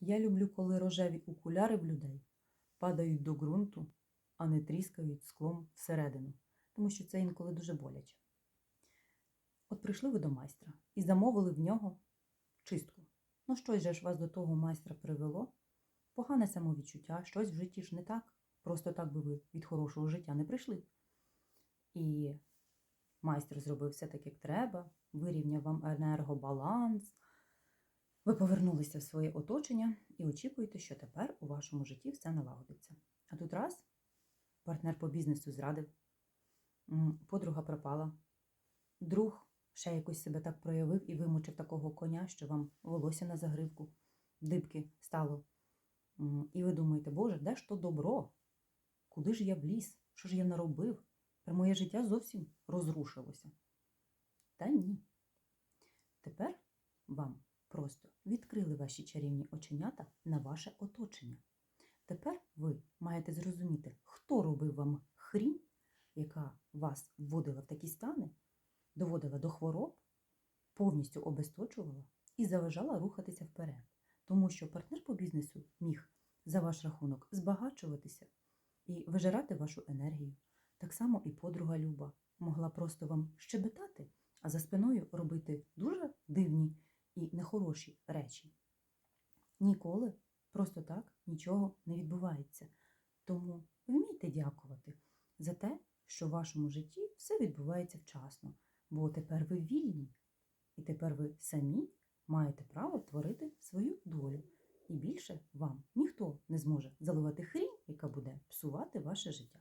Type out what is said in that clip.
Я люблю, коли рожеві окуляри в людей падають до ґрунту, а не тріскають склом всередину, тому що це інколи дуже боляче. От прийшли ви до майстра і замовили в нього чистку. Ну, щось же ж вас до того майстра привело? Погане самовідчуття, щось в житті ж не так. Просто так би ви від хорошого життя не прийшли. І майстер зробив все так, як треба, вирівняв вам енергобаланс. Ви повернулися в своє оточення і очікуєте, що тепер у вашому житті все налагодиться. А тут раз партнер по бізнесу зрадив, подруга пропала, друг ще якось себе так проявив і вимучив такого коня, що вам волосся на загривку, дибки стало. І ви думаєте, Боже, де ж то добро? Куди ж я вліз? Що ж я наробив? Тепер моє життя зовсім розрушилося. Та ні. Тепер вам просто відкрили ваші чарівні оченята на ваше оточення. Тепер ви маєте зрозуміти, хто робив вам хрінь, яка вас вводила в такі стани, доводила до хвороб, повністю обесточувала і заважала рухатися вперед. Тому що партнер по бізнесу міг за ваш рахунок збагачуватися і вижирати вашу енергію. Так само і подруга Люба могла просто вам щебетати, а за спиною робити дуже дивні і нехороші речі. Ніколи просто так нічого не відбувається. Тому вмійте дякувати за те, що в вашому житті все відбувається вчасно, бо тепер ви вільні, і тепер ви самі маєте право творити свою долю. І більше вам ніхто не зможе заливати хрінь, яка буде псувати ваше життя.